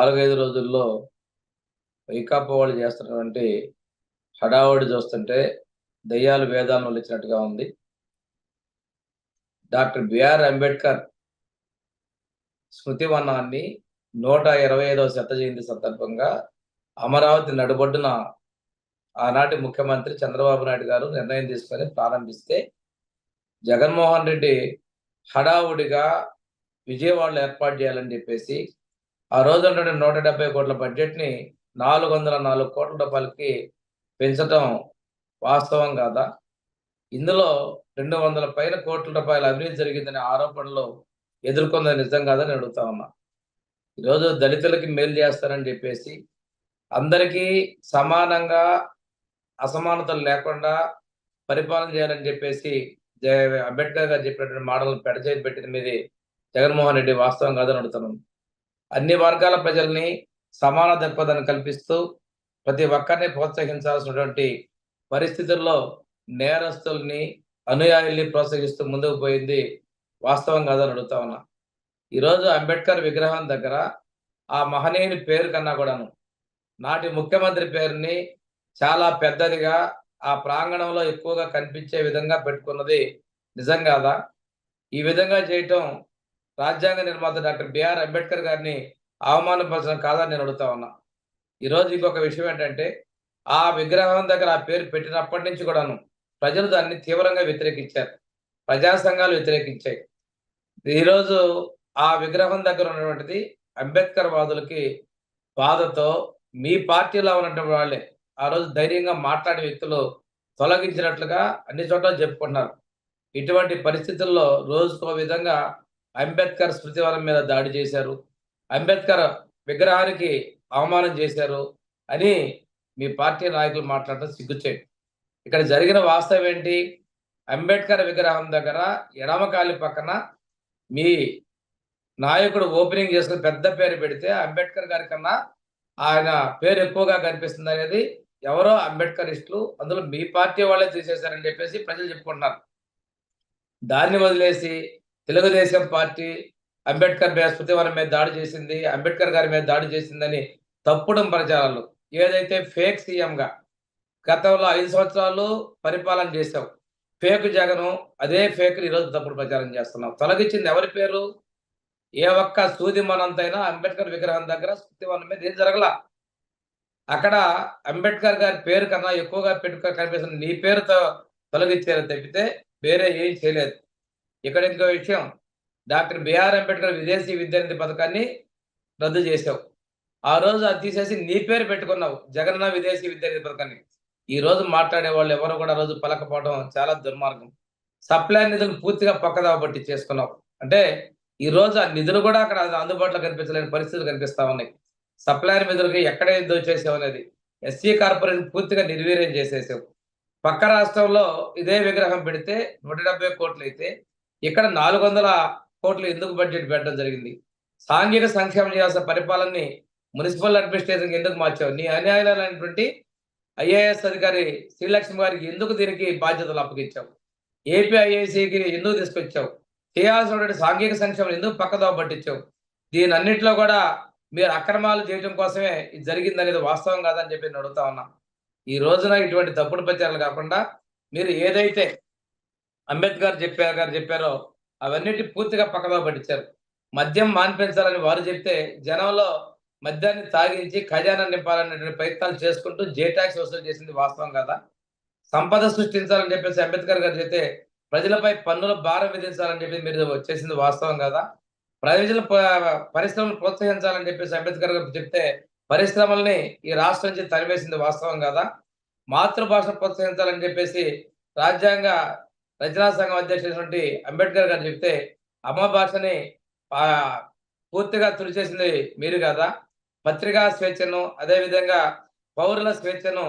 నాలుగైదు రోజుల్లో వైకాపా వాళ్ళు చేస్తున్నటువంటి హడావుడి చూస్తుంటే దయ్యాలు వేదాలను వలిచినట్టుగా ఉంది. డాక్టర్ బిఆర్ అంబేద్కర్ స్మృతి వనాన్ని నూట ఇరవై ఐదవ శత జయంతి సందర్భంగా అమరావతి నడుబొడ్డున ఆనాటి ముఖ్యమంత్రి చంద్రబాబు నాయుడు గారు నిర్ణయం తీసుకొని ప్రారంభిస్తే జగన్మోహన్ రెడ్డి హడావుడిగా విజయవాడలో ఏర్పాటు చేయాలని చెప్పేసి ఆ రోజు ఉన్నటువంటి నూట డెబ్బై కోట్ల బడ్జెట్ని నాలుగు వందల నాలుగు కోట్ల రూపాయలకి పెంచడం వాస్తవం కాదా? ఇందులో రెండు వందల పైన కోట్ల రూపాయల అవినీతి జరిగిందనే ఆరోపణలు ఎదుర్కొన్నది నిజం కాదని అడుగుతా ఉన్నా. ఈరోజు దళితులకి మేలు చేస్తారని చెప్పేసి అందరికీ సమానంగా అసమానతలు లేకుండా పరిపాలన చేయాలని చెప్పేసి జయ అంబేద్కర్ గారు చెప్పినటువంటి మాటలను పెడచేసి పెట్టిన మీది జగన్మోహన్ రెడ్డి వాస్తవం కాదని అడుగుతున్నాం అన్ని వర్గాల ప్రజల్ని సమాన దృక్పథాన్ని కల్పిస్తూ ప్రతి ఒక్కరిని ప్రోత్సహించాల్సినటువంటి పరిస్థితుల్లో నేరస్తుల్ని అనుయాయుల్ని ప్రోత్సహిస్తూ ముందుకు పోయింది వాస్తవం కాదని అడుగుతా ఉన్నా. ఈరోజు అంబేద్కర్ విగ్రహం దగ్గర ఆ మహనీయుని పేరు కన్నా కూడాను నాటి ముఖ్యమంత్రి పేరుని చాలా పెద్దదిగా ఆ ప్రాంగణంలో ఎక్కువగా కనిపించే విధంగా పెట్టుకున్నది నిజం కాదా? ఈ విధంగా చేయటం రాజ్యాంగ నిర్మాత డాక్టర్ బిఆర్ అంబేద్కర్ గారిని అవమానపరచడం కాదని నేను అడుగుతా ఉన్నా. ఈరోజు ఇంకొక విషయం ఏంటంటే ఆ విగ్రహం దగ్గర ఆ పేరు పెట్టినప్పటి నుంచి కూడాను ప్రజలు దాన్ని తీవ్రంగా వ్యతిరేకించారు. ప్రజా సంఘాలు వ్యతిరేకించాయి. ఈరోజు ఆ విగ్రహం దగ్గర ఉన్నటువంటిది అంబేద్కర్ వాదులకి బాధతో మీ పార్టీలో ఉన్నటువంటి వాళ్ళే ఆ రోజు ధైర్యంగా మాట్లాడే వ్యక్తులు తొలగించినట్లుగా అన్ని చోట్ల చెప్పుకుంటున్నారు. ఇటువంటి పరిస్థితుల్లో రోజుకో విధంగా అంబేద్కర్ స్మృతివనం మీద దాడి చేశారు. అంబేద్కర్ విగ్రహానికి అవమానం చేశారు అని మీ పార్టీ నాయకులు మాట్లాడటం సిగ్గుచేయండి ఇక్కడ జరిగిన వాస్తవం ఏంటి? అంబేద్కర్ విగ్రహం దగ్గర ఎడమకాలి పక్కన మీ నాయకుడు ఓపెనింగ్ చేసుకుని పెద్ద పేరు పెడితే అంబేద్కర్ గారి కన్నా ఆయన పేరు ఎక్కువగా కనిపిస్తుంది అనేది ఎవరో అంబేద్కరిస్టులు అందులో మీ పార్టీ వాళ్ళే తీసేశారని చెప్పేసి ప్రజలు చెప్పుకుంటున్నారు. దాన్ని వదిలేసి తెలుగుదేశం పార్టీ అంబేద్కర్ స్మృతివనం మీద దాడి చేసింది అంబేద్కర్ గారి మీద దాడి చేసిందని తప్పుడు ప్రచారాలు. ఏదైతే ఫేక్ సీఎంగా గతంలో ఐదు సంవత్సరాలు పరిపాలన చేసావు ఫేక్ జగను అదే ఫేక్ ఈరోజు తప్పుడు ప్రచారం చేస్తున్నావు. తొలగించింది ఎవరి పేరు? ఏ ఒక్క సూది మనంతైనా అంబేద్కర్ విగ్రహం దగ్గర స్మృతివనం మీద ఏం జరగలా? అక్కడ అంబేద్కర్ గారి పేరు కన్నా ఎక్కువగా పెట్టుకో కనిపిస్తుంది. నీ పేరుతో తొలగించారు తప్పితే వేరే ఏం చేయలేదు. ఇక్కడ ఇంకో విషయం. డాక్టర్ బిఆర్ అంబేద్కర్ విదేశీ విద్యానిధి పథకాన్ని రద్దు చేసావు ఆ రోజు అది తీసేసి నీ పేరు పెట్టుకున్నావు జగనన్న విదేశీ విద్యానిధి పథకాన్ని. ఈ రోజు మాట్లాడే వాళ్ళు ఎవరు కూడా రోజు పలకపోవడం చాలా దుర్మార్గం. సప్లై నిధులు పూర్తిగా పక్కదావ బట్టి చేసుకున్నావు. అంటే ఈ రోజు ఆ నిధులు కూడా అక్కడ అందుబాటులో కనిపించలేని పరిస్థితులు కనిపిస్తా ఉన్నాయి. సప్లైర్ నిధులకి ఎక్కడ దోచేసావు అనేది ఎస్సీ కార్పొరేషన్ పూర్తిగా నిర్వీర్యం చేసేసావు. పక్క రాష్ట్రంలో ఇదే విగ్రహం పెడితే నూట డెబ్బై కోట్లు అయితే ఇక్కడ నాలుగు వందల కోట్లు ఎందుకు బడ్జెట్ పెట్టడం జరిగింది? సాంఘిక సంక్షేమం చేయాల్సిన పరిపాలనని మున్సిపల్ అడ్మినిస్ట్రేషన్కి ఎందుకు మార్చావు? నీ అన్యాయాలైనటువంటి ఐఏఎస్ అధికారి శ్రీలక్ష్మి గారికి ఎందుకు దీనికి బాధ్యతలు అప్పగించావు? ఏపీ ఐఏసీకి ఎందుకు తీసుకొచ్చావు? చేయాల్సినటువంటి సాంఘిక సంక్షేమం ఎందుకు పక్కదో పట్టించావు? దీని అన్నింటిలో కూడా మీరు అక్రమాలు చేయడం కోసమే ఇది జరిగింది అనేది వాస్తవం కాదని చెప్పి నేను అడుగుతా ఉన్నా. ఈ రోజున ఇటువంటి తప్పుడు ప్రచారాలు కాకుండా మీరు ఏదైతే అంబేద్కర్ చెప్పారు గారు చెప్పారో అవన్నిటి పూర్తిగా పక్కదో పట్టించారు మద్యం మాన్పించాలని వారు చెప్తే జనంలో మద్యాన్ని తాగించి ఖజానా నింపాలనేటువంటి ప్రయత్నాలు చేసుకుంటూ జే ట్యాక్స్ వసూలు చేసింది వాస్తవం కదా? సంపద సృష్టించాలని చెప్పేసి అంబేద్కర్ గారు చెప్తే ప్రజలపై పన్నుల భారం విధించాలని చెప్పి మీరు చేసింది వాస్తవం కదా? ప్రజల పరిశ్రమలు ప్రోత్సహించాలని చెప్పేసి అంబేద్కర్ గారు చెప్తే పరిశ్రమల్ని ఈ రాష్ట్రం నుంచి తరివేసింది వాస్తవం కదా? మాతృభాష ప్రోత్సహించాలని చెప్పేసి రాజ్యాంగ రచనా సంఘం అధ్యక్షుడైనటువంటి అంబేద్కర్ గారు చెప్తే అమ్మ భాషని పూర్తిగా తుడిచేసింది మీరు కదా? పత్రికా స్వేచ్ఛను అదేవిధంగా పౌరుల స్వేచ్ఛను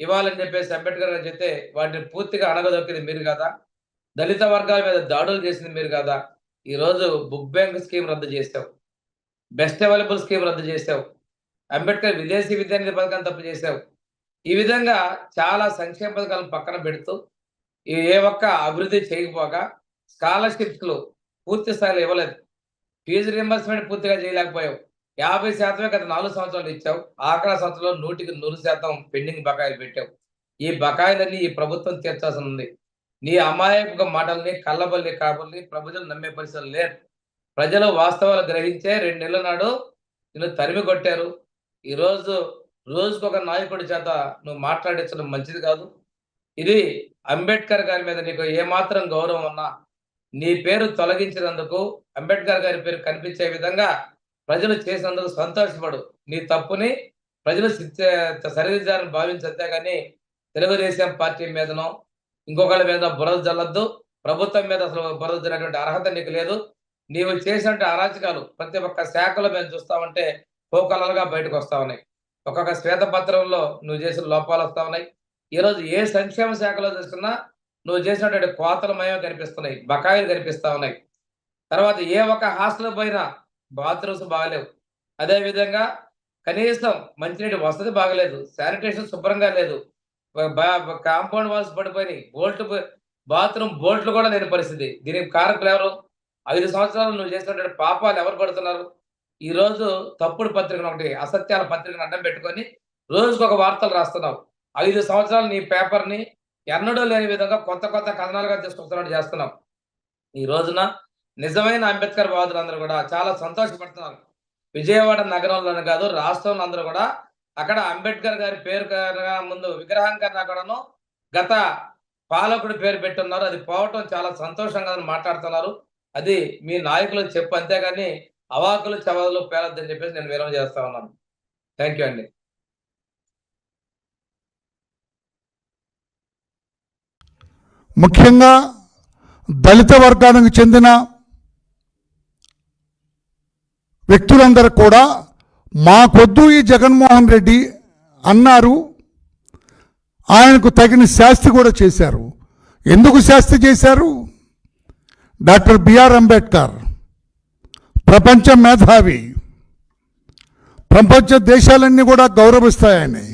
ఇవ్వాలని చెప్పేసి అంబేద్కర్ గారు చెప్తే వాటిని పూర్తిగా అణగదొక్కింది మీరు కదా? దళిత వర్గాల మీద దాడులు చేసింది మీరు కదా? ఈరోజు బుక్ బ్యాంక్ స్కీమ్ రద్దు చేసావు బెస్ట్ అవైలబుల్ స్కీమ్ రద్దు చేసావు అంబేద్కర్ విదేశీ విద్యానిధి పథకం తప్పు చేసావు ఈ విధంగా చాలా సంక్షేమ పథకాలను పక్కన పెడుతూ ఏ ఒక్క అభివృద్ధి చేయకపోగా స్కాలర్షిప్స్లు పూర్తి స్థాయిలో ఇవ్వలేదు. ఫీజు రింబర్స్మెంట్ పూర్తిగా చేయలేకపోయావు. యాభై శాతమే గత నాలుగు సంవత్సరాలు ఇచ్చావు. ఆఖరి సంవత్సరంలో నూటికి నూరు శాతం పెండింగ్ బకాయిలు పెట్టావు. ఈ బకాయిలన్నీ ఈ ప్రభుత్వం తీర్చాల్సి ఉంది. నీ అమాయక మాటల్ని కళ్ళబల్లి కాబల్లి ప్రజలు నమ్మే పరిస్థితులు లేరు ప్రజలు వాస్తవాలు గ్రహించే రెండు నెలల నాడు నిన్ను తరిమి కొట్టారు. ఈరోజు రోజుకొక నాయకుడి చేత నువ్వు మాట్లాడించడం మంచిది కాదు. ఇది అంబేద్కర్ గారి మీద నీకు ఏమాత్రం గౌరవం ఉన్నా నీ పేరు తొలగించినందుకు అంబేద్కర్ గారి పేరు కనిపించే విధంగా ప్రజలు చేసినందుకు సంతోషపడు. నీ తప్పుని ప్రజలు శిక్ష- సరిదిద్దారని భావించే కానీ తెలుగుదేశం పార్టీ మీదనో ఇంకొకళ్ళ మీద బురద జల్లద్దు. ప్రభుత్వం మీద అసలు బురద జల్లేటువంటి అర్హత నీకు లేదు. నీవు చేసినటువంటి అరాచకాలు ప్రతి ఒక్క శాఖలో మేము చూస్తామంటే పోకలలుగా బయటకు వస్తా ఉన్నాయి. ఒక్కొక్క శ్వేతపత్రంలో నువ్వు చేసిన లోపాలు వస్తా ఉన్నాయి. ఈరోజు ఏ సంక్షేమ శాఖలో చూస్తున్నా నువ్వు చేసినటువంటి కోతలమయం కనిపిస్తున్నాయి బకాయిలు కనిపిస్తా ఉన్నాయి. తర్వాత ఏ ఒక్క హాస్టల్ పోయినా బాత్రూమ్స్ బాగలేవు. అదేవిధంగా కనీసం మంచినీటి వసతి బాగలేదు శానిటేషన్ శుభ్రంగా లేదు కాంపౌండ్ వాల్స్ పడిపోయి బోల్ట్ బాత్రూమ్ బోల్ట్లు కూడా లేని పరిస్థితి. దీనికి కారకులు ఎవరు? ఐదు సంవత్సరాలు నువ్వు చేసినటువంటి పాపాలు ఎవరు పడుతున్నారు? ఈ రోజు తప్పుడు పత్రికను ఒకటి అసత్యాల పత్రికను అడ్డం పెట్టుకొని రోజుకు ఒక వార్తలు రాస్తున్నావు. ఐదు సంవత్సరాలు నీ పేపర్ని ఎన్నడూ లేని విధంగా కొత్త కొత్త కథనాలుగా తీసుకొస్తున్నట్టు చేస్తున్నాం ఈ రోజున నిజమైన అంబేద్కర్ బాధులందరూ కూడా చాలా సంతోషపడుతున్నారు. విజయవాడ నగరంలోనే కాదు రాష్ట్రంలో అందరూ కూడా అక్కడ అంబేద్కర్ గారి పేరు కన్నా ముందు విగ్రహం కన్నా కూడాను గత పాలకుడి పేరు పెట్టున్నారు. అది పోవటం చాలా సంతోషంగా మాట్లాడుతున్నారు. అది మీ నాయకులు చెప్పు అంతేగాని అవాకులు చవదలు పేరొద్దని చెప్పేసి నేను విరమ చేస్తా ఉన్నాను. థ్యాంక్ యూ అండి. ముఖ్యంగా దళిత వర్గానికి చెందిన వ్యక్తులందరూ కూడా మాకొద్దు ఈ జగన్మోహన్ రెడ్డి అన్నారు. ఆయనకు తగిన శాస్తి కూడా చేశారు. ఎందుకు శాస్తి చేశారు? డాక్టర్ బిఆర్ అంబేద్కర్ ప్రపంచ మేధావి ప్రపంచ దేశాలన్నీ కూడా గౌరవిస్తాయని.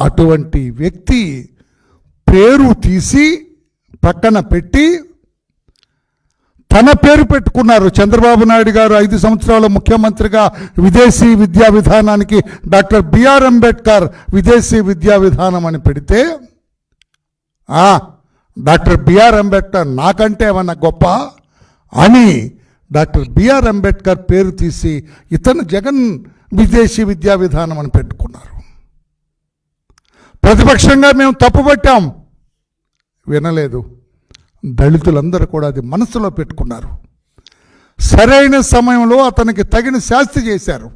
అటువంటి వ్యక్తి పేరు తీసి పక్కన పెట్టి తన పేరు పెట్టుకున్నారు. చంద్రబాబు నాయుడు గారు ఐదు సంవత్సరాల ముఖ్యమంత్రిగా విదేశీ విద్యా విధానానికి డాక్టర్ బిఆర్ అంబేద్కర్ విదేశీ విద్యా విధానం అని పెడితే డాక్టర్ బిఆర్ అంబేద్కర్ నాకంటే ఏమన్నా గొప్ప అని డాక్టర్ బిఆర్ అంబేద్కర్ పేరు తీసి ఇతను జగన్ విదేశీ విద్యా విధానం అని పెట్టుకున్నారు. ప్రతిపక్షంగా మేము తప్పుపట్టాం వినలేదు. దళితులందరూ కూడా అది మనసులో పెట్టుకున్నారు. సరైన సమయంలో అతనికి తగిన శాస్తి చేశారు.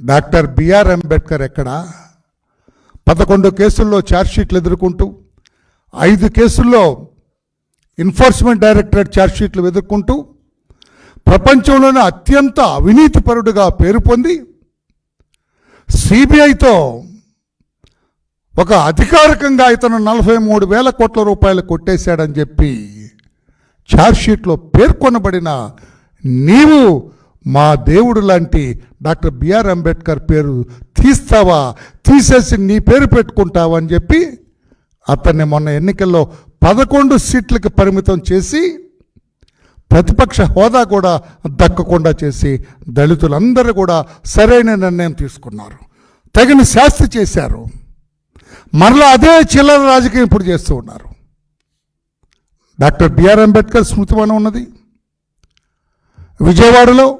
డాక్టర్ బిఆర్ అంబేద్కర్ ఎక్కడ? పదకొండు కేసుల్లో ఛార్జ్షీట్లు ఎదుర్కొంటూ ఐదు కేసుల్లో ఎన్ఫోర్స్మెంట్ డైరెక్టరేట్ ఛార్జ్షీట్లు ఎదుర్కొంటూ ప్రపంచంలోనే అత్యంత అవినీతిపరుడుగా పేరు పొంది సిబిఐతో ఒక అధికారికంగా ఇతను నలభై మూడు వేల కోట్ల రూపాయలు కొట్టేశాడని చెప్పి ఛార్జ్షీట్లో పేర్కొనబడిన నీవు మా దేవుడు లాంటి డాక్టర్ బిఆర్ అంబేద్కర్ పేరు తీస్తావా? తీసేసి నీ పేరు పెట్టుకుంటావా అని చెప్పి అతన్ని మొన్న ఎన్నికల్లో పదకొండు సీట్లకు పరిమితం చేసి ప్రతిపక్ష హోదా కూడా దక్కకుండా చేసి దళితులందరూ కూడా సరైన నిర్ణయం తీసుకున్నారు. తగిన శాస్తి చేశారు. మరలా అదే చిల్లర రాజకీయం ఇప్పుడు చేస్తూ ఉన్నారు. డాక్టర్ బిఆర్ అంబేద్కర్ స్మృతివనం ఉన్నది. విజయవాడలో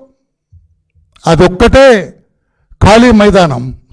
అదొక్కటే ఖాళీ మైదానం.